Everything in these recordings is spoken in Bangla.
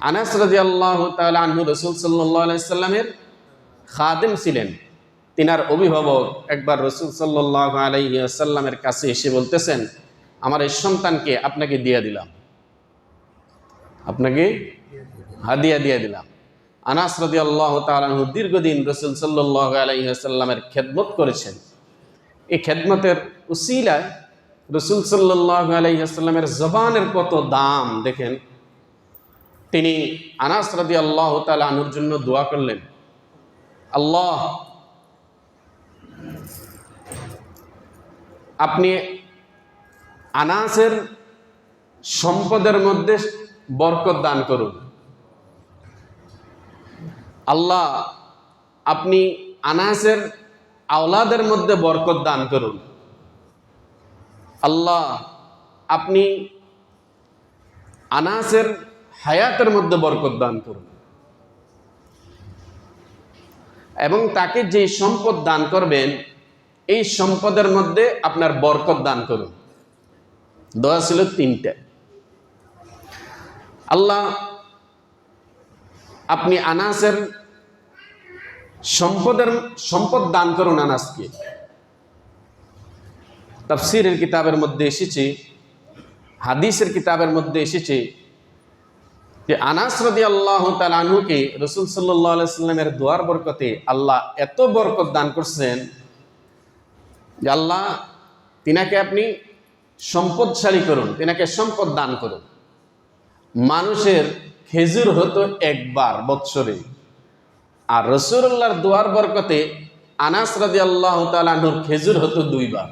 আনাস রাজি আল্লাহ আনহু রসুল সাল্লাহ সাল্লামের খাদেম ছিলেন। তিনার অভিভাবক একবার রসুল সাল্লাহ আলাইসাল্লামের কাছে এসে বলতেছেন, আমার এই সন্তানকে আপনাকে দিয়ে দিলাম। আপনাকে হাদিয়া দিয়ে দিলাম। আনাস রাজি আল্লাহ তালু দীর্ঘদিন রসুল সাল্লাহ আলাইসাল্লামের খেদমত করেছেন। এই খেদমতের উসিলায় রসুল সাল্লাহ আলাইসাল্লামের জবানের কত দাম দেখেন তিনি আনাস রাদি আল্লাহ তালা আনুর জন্য দোয়া করলেন, আল্লাহ, আপনি আনাসের সম্পদের মধ্যে বরকত দান করুন। আল্লাহ, আপনি আনাসের আওলাদের মধ্যে বরকত দান করুন। আল্লাহ, আপনি আনাসের হায়াতের মধ্যে বরকত দান করুন। এবং তাকে যে সম্পদ দান করবেন, এই সম্পদের মধ্যে আপনার বরকত দান করুন। দোয়া ছিল তিনটে। আল্লাহ, আপনি আনাসের সম্পদের, সম্পদ দান করুন আনাসকে। তাফসিরের কিতাবের মধ্যে এসেছে, হাদিসের কিতাবের মধ্যে এসেছে যে আনাস রদি আল্লাহ তালুকে রসুল সাল্লামের দোয়ার বরকতে আল্লাহ এত বরকত দান করছেন যে আল্লাহ তিনাকে আপনি সম্পদশালী করুন, তিনাকে সম্পদ দান করুন। মানুষের খেজুর হতো একবার বৎসরে। আর রসুল্লাহর দোয়ার বরকতে আনাস রাজি আল্লাহ তালুর খেজুর হতো দুইবার।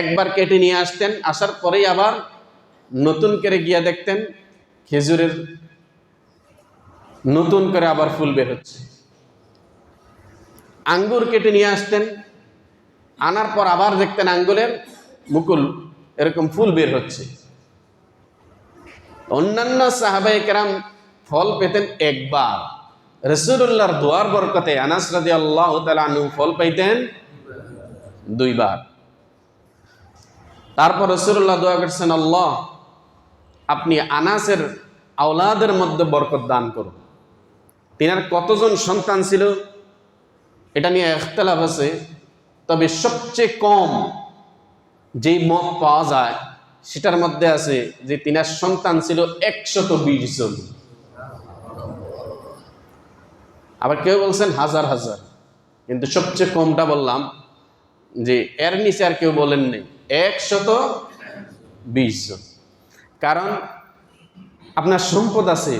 একবার কেটে নিয়ে আসতেন, আসার পরেই আবার নতুন করে গিয়া দেখতেন, খেজুরের নতুন করে আবার ফুল বের হচ্ছে। আঙ্গুর কেটে নিয়ে আসতেন, আনার পর আবার দেখতেন আঙ্গুলের মুকুল এরকম ফুল বের হচ্ছে। অন্যান্য সাহাবাই কেরাম ফল পেতেন একবার। রসুল্লাহর দোয়ার বরকতে আনাস রাজি আল্লাহ ফল পাইতেন দুইবার। তারপর রসুল্লাহ দোয়া করছেন, আল্লাহ আপনি আনাসের আওলাদের মধ্যে বরকত দান করুন। তিনার কতজন সন্তান ছিল? এটা নিয়ে একতলাফ আছে। তবে সবচেয়ে কম যেই মত পাওয়া যায়, সেটার মধ্যে আছে যে তিনার সন্তান ছিল একশত বিশ জন। আবার কেউ বলছেন হাজার হাজার। কিন্তু সবচেয়ে কমটা বললাম যে এর নিচে আর কেউ বলেন একশত বিশ জন। কারণ আপনার সম্পদ আছে,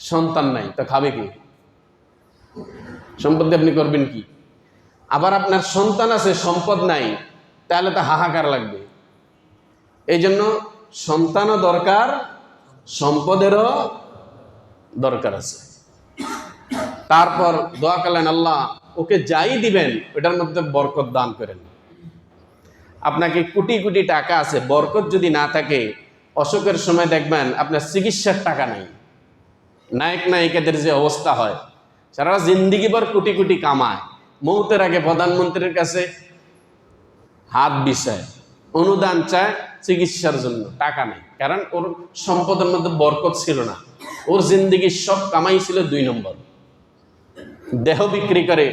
সন্তান নাই, তো খাবে কি? সম্পদ আপনি করবেন কি? আবার আপনার সন্তান আছে, সম্পদ নাই, তাহলে তো হাহাকার লাগবে। এই জন্য সন্তানও দরকার, সম্পদেরও দরকার আছে। তারপর দোয়া করলেন, আল্লাহ, ওকে যাই দিবেন, ওটার মধ্যে বরকত দান করেন। আপনাকে কোটি কোটি টাকা আছে, বরকত যদি না থাকে অসুখের সময় দেখবেন আপনার চিকিৎসার টাকা নাই। নায়ক, নায়িকাদের যে অবস্থা হয়, সারা জিন্দিগিবার কোটি কোটি কামায়। মৌতের আগে প্রধানমন্ত্রীর কাছে হাত বিষয়, অনুদান চায় চিকিৎসার জন্য, টাকা নেই। কারণ ওর সম্পদের মধ্যে বরকত ছিল না। ওর জিন্দিগির সব কামাই ছিল দুই নম্বর। দেহ বিক্রি করে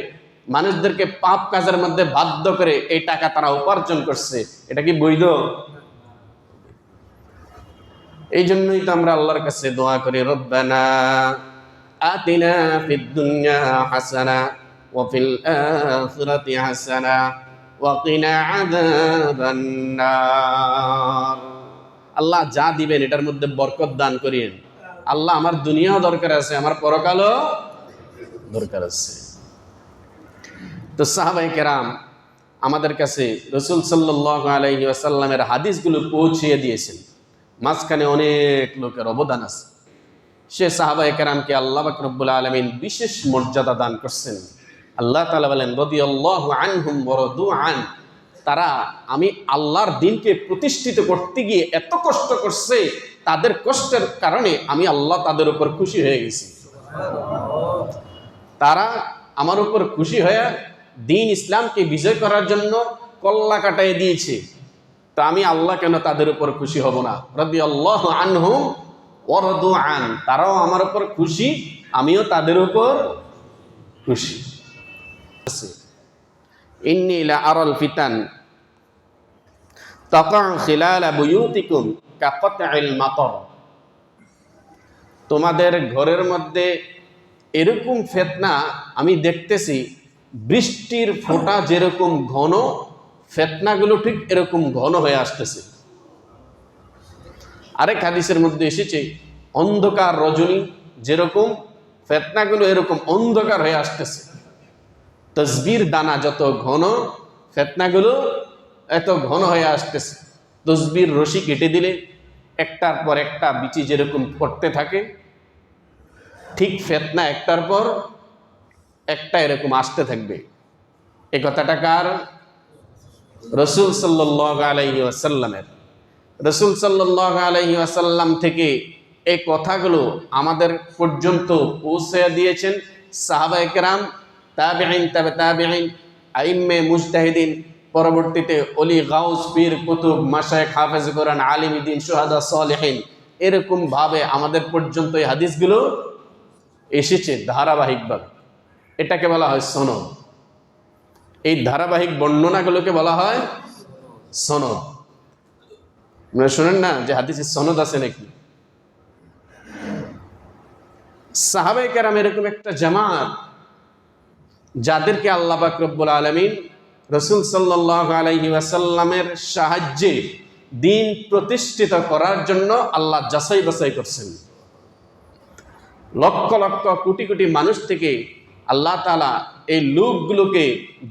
মানুষদেরকে পাপ কাজের মধ্যে বাধ্য করে এই টাকা তারা উপার্জন করছে। এটা কি বৈধ? এই জন্যই তো আমরা আল্লাহর কাছে দোয়া করি, রব্বানা আতিনা ফিদ দুনিয়া হাসানা ওয়া আখিরাতি হাসানা ওয়া আযাবান নার আল্লাহ যা দিবেন, এটার মধ্যে বরকত দান করিয়েন। আল্লাহ আমার দুনিয়াও দরকার আছে, আমার পরকালও দরকার আছে। তো সাহাবাই কেরাম আমাদের কাছে রসুল সাল্লাহ আলাইহি আসাল্লামের হাদিসগুলো পৌঁছিয়ে দিয়েছেন। মাঝখানে অনেক লোকের অবদান আছে। সে সাহাবাই কেরামকে আল্লাহ বাকরবুল আলমিন বিশেষ মর্যাদা দান করছেন। আল্লাহ তালা বলেন রদি আল্লাহ আনহুম বরদু আন। তারা, আমি আল্লাহর দিনকে প্রতিষ্ঠিত করতে গিয়ে এত কষ্ট করছে, তাদের কষ্টের কারণে আমি আল্লাহ তাদের উপর খুশি হয়ে গেছি। তারা আমার উপর খুশি হয়ে দিন ইসলামকে বিজয় করার জন্য কল্লা কাটাই দিয়েছে। তা আমি আল্লাহ কেন তাদের উপর খুশি হব না? রবি আল্লাহ আনহু ওরদু আন। তারাও আমার উপর খুশি, আমিও তাদের উপর খুশি। আরাল ফিতান তোমাদের ঘরের মধ্যে এরকম ফেতনা আমি দেখতেছি, বৃষ্টির ফোঁটা যেরকম ঘন ফেতনাগুলো ঠিক এরকম ঘন হয়ে আসতেছে। আরেক হাদিসের মধ্যে এসেছে, অন্ধকার রজনী যেরকম, ফেতনাগুলো এরকম অন্ধকার হয়ে আসতেছে। তসবির দানা যত ঘন, ফেতনাগুলো এত ঘন হয়ে আসতেছে। তসবির রশি কেটে দিলে একটার পর একটা বিচি যেরকম পড়তে থাকে, ঠিক ফেতনা একটার পর একটা এরকম আসতে থাকবে। এই কথাটা কার? রসুল সাল্লাহ আলাইহি আসাল্লামের রসুল সাল্লাহ আলাইহি আসাল্লাম থেকে এই কথাগুলো আমাদের পর্যন্ত পৌঁছে দিয়েছেন সাহাবা একরাম তাবেআইন তাবে তাবেআইন আইম্মে মুজতাহিদিন, পরবর্তীতে অলি গাউস, পীর কুতুব, মাশায়েখ হাফেজ কোরআন আলিমুদ্দিন সুহাদা সালেহিন, এরকম ভাবে আমাদের পর্যন্ত এই হাদিসগুলো এসেছে ধারাবাহিকভাবে। এটাকে বলা হয় সনদ। এই ধারাবাহিক বর্ণনাগুলোকে বলা হয় সনদ। শোনেন না যে হাদিসে সনদ আছে নাকি? সাহাবাই কেরাম এরকম একটা জামাত যাদেরকে আল্লাহ বাকরব্বুল আলমিন রসুল সাল্লাহ আলাইহি ওয়াসাল্লামের সাহায্যে দিন প্রতিষ্ঠিত করার জন্য আল্লাহ যাচাই বাছাই করছেন। লক্ষ লক্ষ কোটি কোটি মানুষ থেকে আল্লাহ তালা এই লোকগুলোকে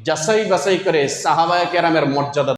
যাচাই বাছাই করে সাহাবায় কেরামের মর্যাদা